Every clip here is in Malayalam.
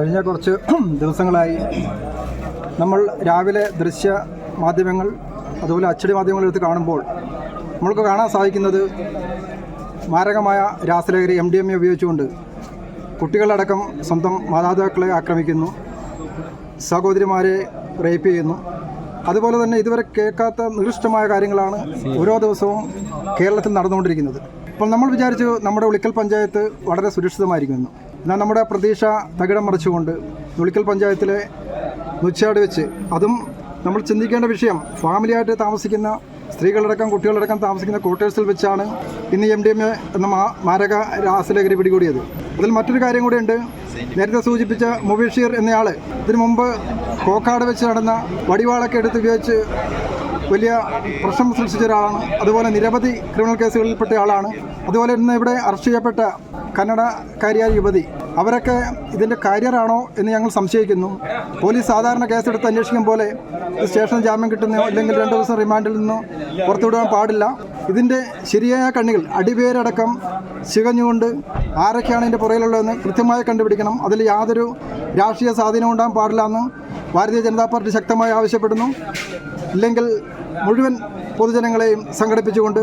കഴിഞ്ഞ കുറച്ച് ദിവസങ്ങളായി നമ്മൾ രാവിലെ ദൃശ്യ മാധ്യമങ്ങൾ അതുപോലെ അച്ചടി മാധ്യമങ്ങൾ എടുത്ത് കാണുമ്പോൾ നമ്മൾക്ക് കാണാൻ സാധിക്കുന്നത് മാരകമായ രാസലഹരി എം ഡി എം എ ഉപയോഗിച്ചുകൊണ്ട് കുട്ടികളടക്കം സ്വന്തം മാതാപിതാക്കളെ ആക്രമിക്കുന്നു സഹോദരിമാരെ റേപ്പ് ചെയ്യുന്നു. അതുപോലെ തന്നെ ഇതുവരെ കേൾക്കാത്ത നികൃഷ്ടമായ കാര്യങ്ങളാണ് ഓരോ ദിവസവും കേരളത്തിൽ നടന്നുകൊണ്ടിരിക്കുന്നത്. അപ്പോൾ നമ്മൾ വിചാരിച്ചു നമ്മുടെ ഉളിക്കൽ പഞ്ചായത്ത് വളരെ സുരക്ഷിതമായിരിക്കുന്നു. എന്നാൽ നമ്മുടെ പ്രതീക്ഷ തകിടം മറിച്ചുകൊണ്ട് നുളിക്കൽ പഞ്ചായത്തിലെ നുച്ചാട് വെച്ച് അതും നമ്മൾ ചിന്തിക്കേണ്ട വിഷയം ഫാമിലിയായിട്ട് താമസിക്കുന്ന സ്ത്രീകളടക്കം കുട്ടികളടക്കം താമസിക്കുന്ന ക്വാർട്ടേഴ്സിൽ വെച്ചാണ് ഇന്ന് എം ഡി എം എ എന്ന മാരക രാസലേഖരി പിടികൂടിയത്. അതിൽ മറ്റൊരു കാര്യം കൂടിയുണ്ട്. നേരത്തെ സൂചിപ്പിച്ച മുബീഷീർ എന്നയാൾ ഇതിനു മുമ്പ് കോക്കാട് വെച്ച് നടന്ന വടിവാളൊക്കെ എടുത്ത് ഉപയോഗിച്ച് വലിയ പ്രശ്നം സൃഷ്ടിച്ച ഒരാളാണ്. അതുപോലെ നിരവധി ക്രിമിനൽ കേസുകളിൽപ്പെട്ട ആളാണ്. അതുപോലെ ഇന്ന് ഇവിടെ അറസ്റ്റ് ചെയ്യപ്പെട്ട കന്നഡക്കാരിയായ യുവതി. അവരൊക്കെ ഇതിന്റെ കാര്യറാണോ എന്ന് ഞങ്ങൾ സംശയിക്കുന്നു. പോലീസ് സാധാരണ കേസെടുത്ത് അന്വേഷിക്കും പോലെ സ്റ്റേഷനിൽ ജാമ്യം കിട്ടുന്നോ അല്ലെങ്കിൽ രണ്ട് ദിവസം റിമാൻഡിൽ നിന്നോ പുറത്തുവിടാൻ പാടില്ല. ഇതിന്റെ ശരിയായ കണ്ണികൾ അടിവേരടക്കം ചികഞ്ഞുകൊണ്ട് ആരൊക്കെയാണ് ഇതിന്റെ പുറകിലുള്ളതെന്ന് കൃത്യമായി കണ്ടുപിടിക്കണം. അതിൽ യാതൊരു രാഷ്ട്രീയ സ്വാധീനം ഉണ്ടാകാൻ പാടില്ല എന്ന് ഭാരതീയ ജനതാ പാർട്ടി ശക്തമായി ആവശ്യപ്പെടുന്നു. ഇല്ലെങ്കിൽ മുഴുവൻ പൊതുജനങ്ങളെയും സംഘടിപ്പിച്ചുകൊണ്ട്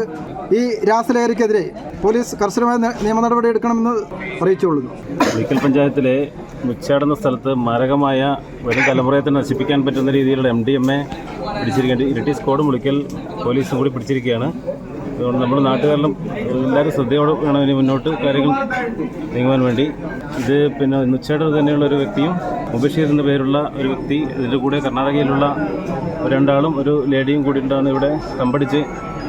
ഈ രാസലഹരിക്കെതിരെ പോലീസ് കർശനമായ നിയമ നടപടി എടുക്കണമെന്ന് അറിയിച്ചുകൊള്ളുന്നു. ഒരിക്കൽ പഞ്ചായത്തിലെ മുച്ചാടുന്ന സ്ഥലത്ത് മാരകമായ വരും തലമുറയെ തന്നെ നശിപ്പിക്കാൻ പറ്റുന്ന രീതിയിലുള്ള എം ഡി എം എ പിടിച്ചിരിക്കേണ്ട ഇരട്ടി സ്ക്വാഡും മുളിക്കൽ പോലീസും കൂടി പിടിച്ചിരിക്കുകയാണ്. അതുകൊണ്ട് നമ്മുടെ നാട്ടുകാരിലും എല്ലാവരും ശ്രദ്ധയോടെ വേണം ഇനി മുന്നോട്ട് കാര്യങ്ങൾ നീങ്ങുവാൻ വേണ്ടി. ഇത് പിന്നെ നിശ്ചയുടെ തന്നെയുള്ള ഒരു വ്യക്തിയും മുബഷീർ എന്ന പേരുള്ള ഒരു വ്യക്തി ഇതിന്റെ കൂടെ കർണാടകയിലുള്ള രണ്ടാളും ഒരു ലേഡിയും കൂടി ഉണ്ടാണ് ഇവിടെ തമ്പടിച്ച്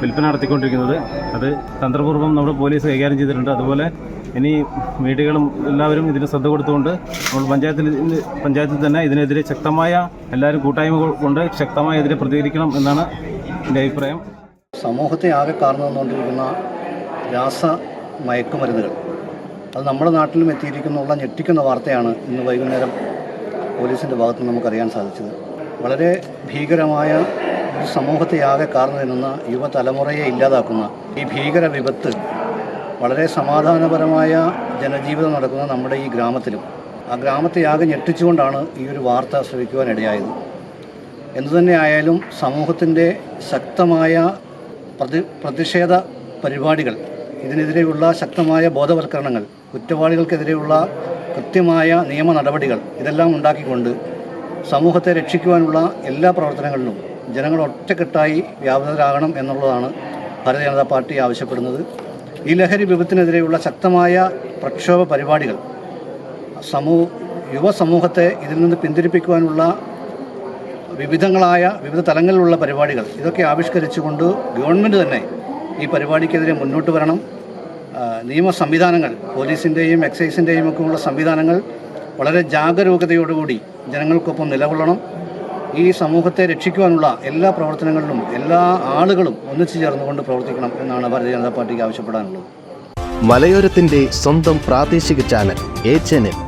വിൽപ്പന നടത്തിക്കൊണ്ടിരിക്കുന്നത്. അത് തന്ത്രപൂർവം നമ്മുടെ പോലീസ് കൈകാര്യം ചെയ്തിട്ടുണ്ട്. അതുപോലെ ഇനി വീടുകളും എല്ലാവരും ഇതിന് ശ്രദ്ധ കൊടുത്തുകൊണ്ട് നമ്മൾ പഞ്ചായത്തിൽ പഞ്ചായത്തിൽ തന്നെ ഇതിനെതിരെ ശക്തമായ എല്ലാവരും കൂട്ടായ്മ കൊണ്ട് ശക്തമായി ഇതിനെ പ്രതികരിക്കണം എന്നാണ് എന്റെ അഭിപ്രായം. സമൂഹത്തെ ആകെ കാർന്നു വന്നുകൊണ്ടിരിക്കുന്ന രാസ മയക്കുമരുന്നുകൾ. അത് നമ്മുടെ നാട്ടിലും എത്തിയിരിക്കുന്നുള്ള ഞെട്ടിക്കുന്ന വാർത്തയാണ് ഇന്ന് വൈകുന്നേരം പോലീസിന്റെ ഭാഗത്ത് നിന്ന് നമുക്കറിയാൻ സാധിച്ചത്. വളരെ ഭീകരമായ ഒരു സമൂഹത്തെ ആകെ കാർന്നു നിന്നുന്ന യുവതലമുറയെ ഇല്ലാതാക്കുന്ന ഈ ഭീകര വിപത്ത് വളരെ സമാധാനപരമായ ജനജീവിതം നടക്കുന്ന നമ്മുടെ ഈ ഗ്രാമത്തിലും. ആ ഗ്രാമത്തെ ആകെ ഞെട്ടിച്ചുകൊണ്ടാണ് ഈ ഒരു വാർത്ത ശ്രവിക്കുവാനിടയായത് എന്തുതന്നെ ആയാലും സമൂഹത്തിന്റെ ശക്തമായ പ്രതി പ്രതിഷേധ പരിപാടികൾ ഇതിനെതിരെയുള്ള ശക്തമായ ബോധവൽക്കരണങ്ങൾ കുറ്റവാളികൾക്കെതിരെയുള്ള കൃത്യമായ നിയമ നടപടികൾ ഇതെല്ലാം ഉണ്ടാക്കിക്കൊണ്ട് സമൂഹത്തെ രക്ഷിക്കുവാനുള്ള എല്ലാ പ്രവർത്തനങ്ങളിലും ജനങ്ങൾ ഒറ്റക്കെട്ടായി വ്യാപൃതരാകണം എന്നുള്ളതാണ് ഭാരതീയ ജനതാ പാർട്ടി ആവശ്യപ്പെടുന്നത്. ഈ ലഹരി വിപത്തിനെതിരെയുള്ള ശക്തമായ പ്രക്ഷോഭ പരിപാടികൾ സമൂഹ യുവസമൂഹത്തെ ഇതിൽ നിന്ന് പിന്തിരിപ്പിക്കുവാനുള്ള വിവിധങ്ങളായ വിവിധ തലങ്ങളിലുള്ള പരിപാടികൾ. ഇതൊക്കെ ആവിഷ്കരിച്ചുകൊണ്ട് ഗവൺമെന്റ് തന്നെ ഈ പരിപാടിക്കെതിരെ മുന്നോട്ട് വരണം. നിയമ സംവിധാനങ്ങൾ പോലീസിന്റെയും എക്സൈസിന്റെയും ഒക്കെ ഉള്ള സംവിധാനങ്ങൾ വളരെ ജാഗരൂകതയോടുകൂടി ജനങ്ങൾക്കൊപ്പം നിലകൊള്ളണം. ഈ സമൂഹത്തെ രക്ഷിക്കുവാനുള്ള എല്ലാ പ്രവർത്തനങ്ങളിലും എല്ലാ ആളുകളും ഒന്നിച്ചു ചേർന്നുകൊണ്ട് പ്രവർത്തിക്കണം എന്നാണ് ഭാരതീയ ജനതാ പാർട്ടിക്ക് ആവശ്യപ്പെടാനുള്ളത്. മലയോരത്തിന്റെ സ്വന്തം പ്രാദേശിക ചാനൽ എ ചാനൽ.